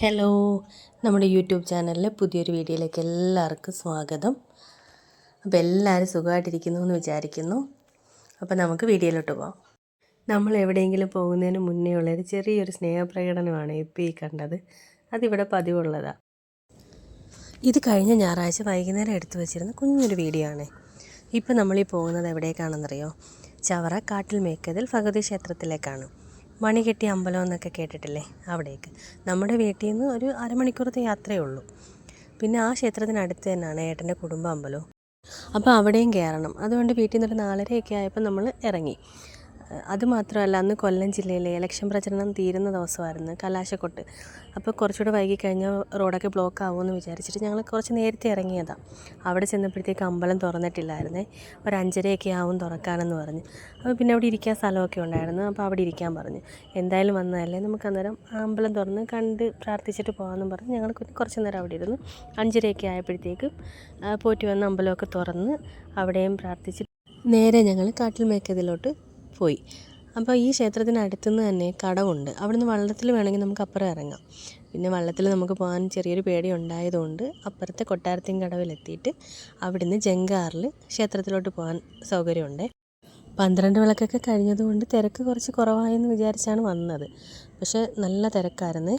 Hello നമ്മുടെ YouTube ചാനലിലെ പുതിയൊരു വീഡിയോയിലേക്ക് എല്ലാവർക്കും സ്വാഗതം. അപ്പോൾ എല്ലാവരും സുഖമായിട്ടിരിക്കുന്നു എന്ന് വിചാരിക്കുന്നു. അപ്പോൾ നമുക്ക് വീഡിയോയിലോട്ട് പോകാം നമ്മൾ എവിടെയെങ്കിലും പോകുന്നതിന് മുന്നേ ഉള്ളൊരു ചെറിയൊരു സ്നേഹപ്രകടനമാണ് ഇപ്പോൾ ഈ കണ്ടത്. അതിവിടെ പതിവുള്ളതാണ് ഇത് കഴിഞ്ഞ ഞായറാഴ്ച വൈകുന്നേരം എടുത്തു വെച്ചിരുന്ന കുഞ്ഞൊരു വീഡിയോ ആണ്. ഇപ്പോൾ നമ്മളീ പോകുന്നത് എവിടേക്കാണെന്നറിയോ? ചവറ കാട്ടിൽ മേക്കതിൽ ഭഗവതി ക്ഷേത്രത്തിലേക്കാണ്. മണി കെട്ടിയ അമ്പലം എന്നൊക്കെ കേട്ടിട്ടില്ലേ? അവിടേക്ക്. നമ്മുടെ വീട്ടിൽ നിന്ന് ഒരു അരമണിക്കൂറത്തെ യാത്രയേ ഉള്ളൂ. പിന്നെ ആ ക്ഷേത്രത്തിനടുത്ത് തന്നെയാണ് ഏട്ടന്റെ കുടുംബ അമ്പലവും. അപ്പോൾ അവിടെയും കയറണം അതുകൊണ്ട് വീട്ടിൽ നിന്നൊരു നാലരയൊക്കെ ആയപ്പോൾ നമ്മൾ ഇറങ്ങി. അതുമാത്രമല്ല അന്ന് കൊല്ലം ജില്ലയിലെ ഇലക്ഷൻ പ്രചരണം തീരുന്ന ദിവസമായിരുന്നു കലാശക്കൊട്ട്. അപ്പോൾ കുറച്ചുകൂടെ വൈകി കഴിഞ്ഞാൽ റോഡൊക്കെ ബ്ലോക്ക് ആവുമെന്ന് വിചാരിച്ചിട്ട് ഞങ്ങൾ കുറച്ച് നേരത്തെ ഇറങ്ങിയതാണ് അവിടെ ചെന്നപ്പോഴത്തേക്ക് അമ്പലം തുറന്നിട്ടില്ലായിരുന്നേ. ഒരു അഞ്ചരയൊക്കെ ആവും തുറക്കാനെന്ന് പറഞ്ഞു. അപ്പോൾ പിന്നെ അവിടെ ഇരിക്കാൻ സ്ഥലമൊക്കെ ഉണ്ടായിരുന്നു. അപ്പോൾ അവിടെ ഇരിക്കാൻ പറഞ്ഞു. എന്തായാലും വന്നതല്ലേ നമുക്ക് അന്നേരം അമ്പലം തുറന്ന് കണ്ട് പ്രാർത്ഥിച്ചിട്ട് പോകാമെന്നും പറഞ്ഞ് ഞങ്ങൾ കുറച്ച് നേരം അവിടെ ഇരുന്നു. അഞ്ചരയൊക്കെ ആയപ്പോഴത്തേക്കും പോറ്റി വന്ന് അമ്പലമൊക്കെ തുറന്ന് അവിടെയും പ്രാർത്ഥിച്ചിട്ട് നേരെ ഞങ്ങൾ കാട്ടിൽ മേക്കതിലോട്ട് പോയി. അപ്പോൾ ഈ ക്ഷേത്രത്തിനടുത്തുനിന്ന് തന്നെ കടവുണ്ട്. അവിടുന്ന് വള്ളത്തിൽ വേണമെങ്കിൽ നമുക്ക് അപ്പുറം ഇറങ്ങാം. പിന്നെ വള്ളത്തിൽ നമുക്ക് പോകാൻ ചെറിയൊരു പേടി ഉണ്ടായതുകൊണ്ട് അപ്പുറത്തെ കൊട്ടാരത്തിൻ കടവിലെത്തിയിട്ട് അവിടുന്ന് ജങ്കാറിൽ ക്ഷേത്രത്തിലോട്ട് പോകാൻ സൗകര്യമുണ്ട്. പന്ത്രണ്ട് വിളക്കൊക്കെ കഴിഞ്ഞതുകൊണ്ട് തിരക്ക് കുറച്ച് കുറവായെന്ന് വിചാരിച്ചാണ് വന്നത്. പക്ഷേ നല്ല തിരക്കായിരുന്നു.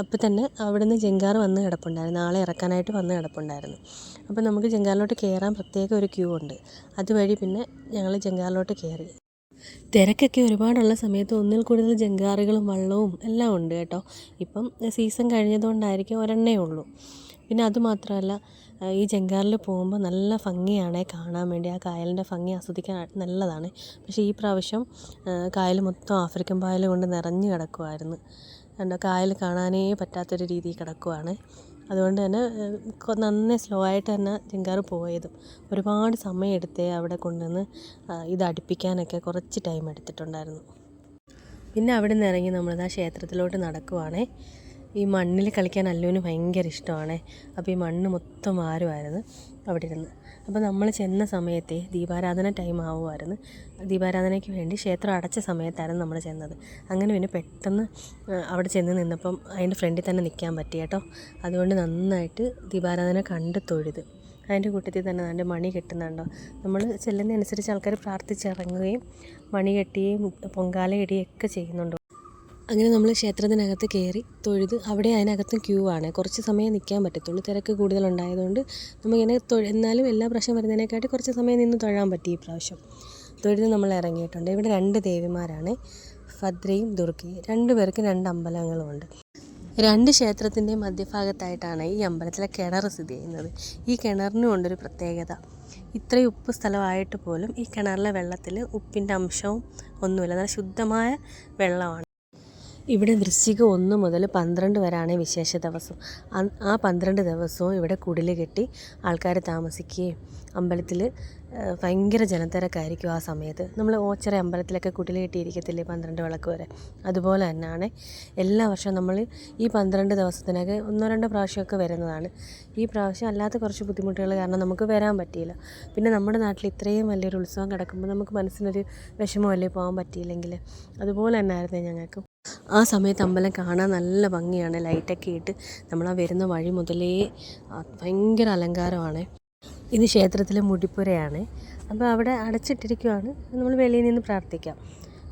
അപ്പോൾ തന്നെ അവിടുന്ന് ജങ്കാർ വന്ന് കിടപ്പുണ്ടായിരുന്നു. നാളെ ഇറക്കാനായിട്ട് വന്ന് കിടപ്പുണ്ടായിരുന്നു. അപ്പോൾ നമുക്ക് ജങ്കാറിലോട്ട് കയറാൻ പ്രത്യേക ഒരു ക്യൂ ഉണ്ട്. അതുവഴി പിന്നെ ഞങ്ങൾ ജങ്കാറിലോട്ട് കയറി. തിരക്കൊക്കെ ഒരുപാടുള്ള സമയത്ത് ഒന്നിൽ കൂടുതൽ ജങ്കാറുകളും വള്ളവും എല്ലാം ഉണ്ട് കേട്ടോ. ഇപ്പം സീസൺ കഴിഞ്ഞതുകൊണ്ടായിരിക്കും ഒരെണ്ണേ ഉള്ളൂ. പിന്നെ അതുമാത്രമല്ല ഈ ജങ്കാറിൽ പോകുമ്പോൾ നല്ല ഭംഗിയാണ് കാണാൻ വേണ്ടി. ആ കായലിന്റെ ഭംഗി ആസ്വദിക്കാൻ നല്ലതാണ്. പക്ഷേ ഈ പ്രാവശ്യം കായൽ മൊത്തം ആഫ്രിക്കൻ പായൽ കൊണ്ട് നിറഞ്ഞു കിടക്കുമായിരുന്നു കണ്ടോ കായൽ കാണാനേ പറ്റാത്തൊരു രീതിയിൽ കിടക്കുവാണ്. അതുകൊണ്ട് തന്നെ നന്നേ സ്ലോ ആയിട്ട് തന്നെ ജിങ്കാർ പോയതും. ഒരുപാട് സമയം എടുത്തേ അവിടെ കൊണ്ടുവന്ന് ഇത് അടുപ്പിക്കാനൊക്കെ കുറച്ച് ടൈം എടുത്തിട്ടുണ്ടായിരുന്നു. പിന്നെ അവിടെ നിന്ന് ഇറങ്ങി നമ്മൾ ആ ക്ഷേത്രത്തിലോട്ട് നടക്കുവാണേ. ഈ മണ്ണിൽ കളിക്കാൻ അല്ലുവിന് ഭയങ്കര ഇഷ്ടമാണ്. അപ്പോൾ ഈ മണ്ണ് മൊത്തം മാറുമായിരുന്നു അവിടെ ഇരുന്ന്. അപ്പോൾ നമ്മൾ ചെന്ന സമയത്തെ ദീപാരാധന ടൈം ആവുമായിരുന്നു. ദീപാരാധനയ്ക്ക് വേണ്ടി ക്ഷേത്രം അടച്ച സമയത്തായിരുന്നു നമ്മൾ ചെന്നത്. അങ്ങനെ പിന്നെ പെട്ടെന്ന് അവിടെ ചെന്ന് നിന്നപ്പം അതിന്റെ ഫ്രണ്ടിൽ തന്നെ നിൽക്കാൻ പറ്റി കേട്ടോ. അതുകൊണ്ട് നന്നായിട്ട് ദീപാരാധന കണ്ട് തൊഴുത്. അതിന്റെ കൂട്ടത്തിൽ തന്നെ അതിന്റെ മണി കെട്ടുന്നുണ്ടോ? നമ്മൾ ചെല്ലുന്നതനുസരിച്ച് ആൾക്കാർ പ്രാർത്ഥിച്ചിറങ്ങുകയും മണി കെട്ടുകയും പൊങ്കാല ഇടുകയൊക്കെ ചെയ്യുന്നുണ്ട്. അങ്ങനെ നമ്മൾ ക്ഷേത്രത്തിനകത്ത് കയറി തൊഴുത് അവിടെ അതിനകത്തും ക്യൂ ആണ്. കുറച്ച് സമയം നിൽക്കാൻ പറ്റത്തുള്ളൂ. തിരക്ക് കൂടുതലുണ്ടായതുകൊണ്ട് നമുക്കിങ്ങനെ തൊഴ എന്നാലും എല്ലാ പ്രാവശ്യം വരുന്നതിനെക്കാട്ടി കുറച്ച് സമയം നിന്ന് തൊഴാൻ പറ്റി ഈ പ്രാവശ്യം. തൊഴുത് നമ്മൾ ഇറങ്ങിയിട്ടുണ്ട്. ഇവിടെ രണ്ട് ദേവിമാരാണ് ഭദ്രയും ദുർഗയും രണ്ട് പേർക്ക് രണ്ട് അമ്പലങ്ങളുമുണ്ട്. രണ്ട് ക്ഷേത്രത്തിന്റെ മധ്യഭാഗത്തായിട്ടാണ് ഈ അമ്പലത്തിലെ കിണർ സ്ഥിതി ചെയ്യുന്നത്. ഈ കിണറിനും ഉണ്ടൊരു പ്രത്യേകത. ഇത്രയും ഉപ്പ് സ്ഥലമായിട്ട് പോലും ഈ കിണറിലെ വെള്ളത്തിൽ ഉപ്പിന്റെ അംശവും ഒന്നുമില്ല. നല്ല ശുദ്ധമായ വെള്ളമാണ്. ഇവിടെ വൃശ്ചിക ഒന്ന് മുതൽ പന്ത്രണ്ട് വരെയാണ് വിശേഷ ദിവസം. ആ പന്ത്രണ്ട് ദിവസവും ഇവിടെ കുടിൽ കെട്ടി ആൾക്കാർ താമസിക്കുകയും അമ്പലത്തിൽ ഭയങ്കര ജനത്തിരക്കായിരിക്കും ആ സമയത്ത്. നമ്മൾ ഓച്ചറ അമ്പലത്തിലൊക്കെ കുടിൽ കെട്ടിയിരിക്കത്തില്ലേ പന്ത്രണ്ട് വിളക്ക് വരെ? അതുപോലെ തന്നെയാണ് എല്ലാ വർഷവും നമ്മൾ ഈ പന്ത്രണ്ട് ദിവസത്തിനൊക്കെ ഒന്നോ രണ്ടോ പ്രാവശ്യമൊക്കെ വരുന്നതാണ്. ഈ പ്രാവശ്യം അല്ലാത്ത കുറച്ച് ബുദ്ധിമുട്ടുകൾ കാരണം നമുക്ക് വരാൻ പറ്റിയില്ല. പിന്നെ നമ്മുടെ നാട്ടിൽ ഇത്രയും വലിയൊരു ഉത്സവം കിടക്കുമ്പോൾ നമുക്ക് മനസ്സിനൊരു വിഷമമല്ലേ പോകാൻ പറ്റിയില്ലെങ്കിൽ അതുപോലെ തന്നെയായിരുന്നു ഞങ്ങൾക്ക് ആ സമയത്ത് അമ്പലം കാണാൻ നല്ല ഭംഗിയാണ്. ലൈറ്റൊക്കെ ഇട്ട് നമ്മൾ ആ വരുന്ന വഴി മുതലേ ഭയങ്കര അലങ്കാരമാണ്. ഇത് ക്ഷേത്രത്തിലെ മുടിപ്പുരയാണ്. അപ്പോൾ അവിടെ അടച്ചിട്ടിരിക്കുവാണ്. നമ്മൾ വെളിയിൽ നിന്ന് പ്രാർത്ഥിക്കാം.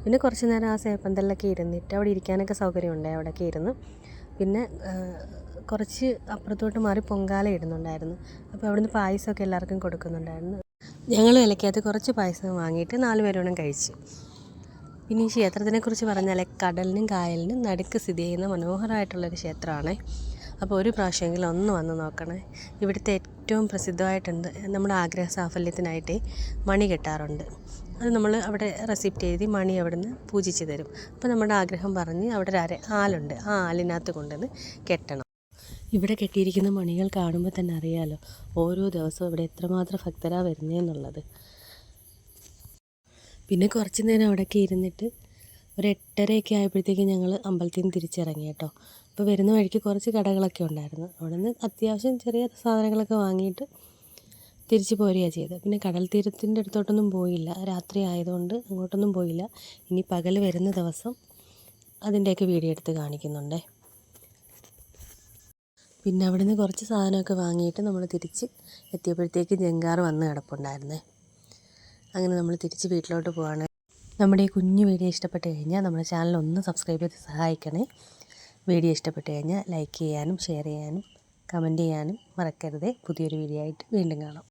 പിന്നെ കുറച്ച് നേരം ആ സേപ്പന്തലിലൊക്കെ ഇരുന്നിട്ട് അവിടെ ഇരിക്കാനൊക്കെ സൗകര്യമുണ്ട്. അവിടെയൊക്കെ ഇരുന്ന്. പിന്നെ കുറച്ച് അപ്പുറത്തോട്ട് മാറി പൊങ്കാല ഇടുന്നുണ്ടായിരുന്നു. അപ്പോൾ അവിടുന്ന് പായസമൊക്കെ എല്ലാവർക്കും കൊടുക്കുന്നുണ്ടായിരുന്നു. ഞങ്ങൾ ഇലക്കകത്ത് കുറച്ച് പായസം വാങ്ങിയിട്ട് നാല് പേരോടും കഴിച്ചു. ഈ ക്ഷേത്രത്തിനെക്കുറിച്ച് പറഞ്ഞാൽ കടലിനും കായലിനും നടുക്ക് സ്ഥിതി ചെയ്യുന്ന മനോഹരമായിട്ടുള്ളൊരു ക്ഷേത്രമാണ്. അപ്പോൾ ഒരു പ്രാവശ്യമെങ്കിലും ഒന്ന് വന്ന് നോക്കണേ. ഇവിടുത്തെ ഏറ്റവും പ്രസിദ്ധമായിട്ടുണ്ട് നമ്മുടെ ആഗ്രഹ സാഫല്യത്തിനായിട്ട് മണി കെട്ടാറുണ്ട്. അത് നമ്മൾ അവിടെ റെസിപ്റ്റ് എഴുതി മണി അവിടെ നിന്ന് പൂജിച്ച് തരും. അപ്പോൾ നമ്മുടെ ആഗ്രഹം പറഞ്ഞ് അവിടെ ഒരു ആലുണ്ട് ആ ആലിനകത്ത് കൊണ്ടുവന്ന് കെട്ടണം. ഇവിടെ കെട്ടിയിരിക്കുന്ന മണികൾ കാണുമ്പോൾ തന്നെ അറിയാമല്ലോ ഓരോ ദിവസവും ഇവിടെ എത്രമാത്രം ഭക്തരാ വരുന്നതെന്നുള്ളത് പിന്നെ കുറച്ച് നേരം അവിടെയൊക്കെ ഇരുന്നിട്ട് ഒരു എട്ടരയൊക്കെ ആയപ്പോഴത്തേക്കും ഞങ്ങൾ അമ്പലത്തിൽ നിന്ന് തിരിച്ചിറങ്ങി കേട്ടോ. അപ്പോൾ വരുന്ന വഴിക്ക് കുറച്ച് കടകളൊക്കെ ഉണ്ടായിരുന്നു. അവിടെ നിന്ന് അത്യാവശ്യം ചെറിയ സാധനങ്ങളൊക്കെ വാങ്ങിയിട്ട് തിരിച്ചു പോരുകയാണ് ചെയ്തത്. പിന്നെ കടൽ തീരത്തിന്റെ അടുത്തോട്ടൊന്നും പോയില്ല. രാത്രി ആയതുകൊണ്ട് അങ്ങോട്ടൊന്നും പോയില്ല. ഇനി പകൽ വരുന്ന ദിവസം അതിന്റെയൊക്കെ വീഡിയോ എടുത്ത് കാണിക്കുന്നുണ്ടേ. പിന്നെ അവിടെ നിന്ന് കുറച്ച് സാധനമൊക്കെ വാങ്ങിയിട്ട് നമ്മൾ തിരിച്ച് എത്തിയപ്പോഴത്തേക്ക് ജങ്കാർ വന്ന് കിടപ്പുണ്ടായിരുന്നേ. അങ്ങനെ നമ്മൾ തിരിച്ച് വീട്ടിലോട്ട് പോവാണ്. നമ്മുടെ ഈ കുഞ്ഞു വീഡിയോ ഇഷ്ടപ്പെട്ട് കഴിഞ്ഞാൽ നമ്മുടെ ചാനൽ ഒന്ന് സബ്സ്ക്രൈബ് ചെയ്ത് സഹായിക്കണേ. വീഡിയോ ഇഷ്ടപ്പെട്ട് കഴിഞ്ഞാൽ ലൈക്ക് ചെയ്യാനും ഷെയർ ചെയ്യാനും കമന്റ് ചെയ്യാനും മറക്കരുതേ. പുതിയൊരു വീഡിയോ ആയിട്ട് വീണ്ടും കാണാം.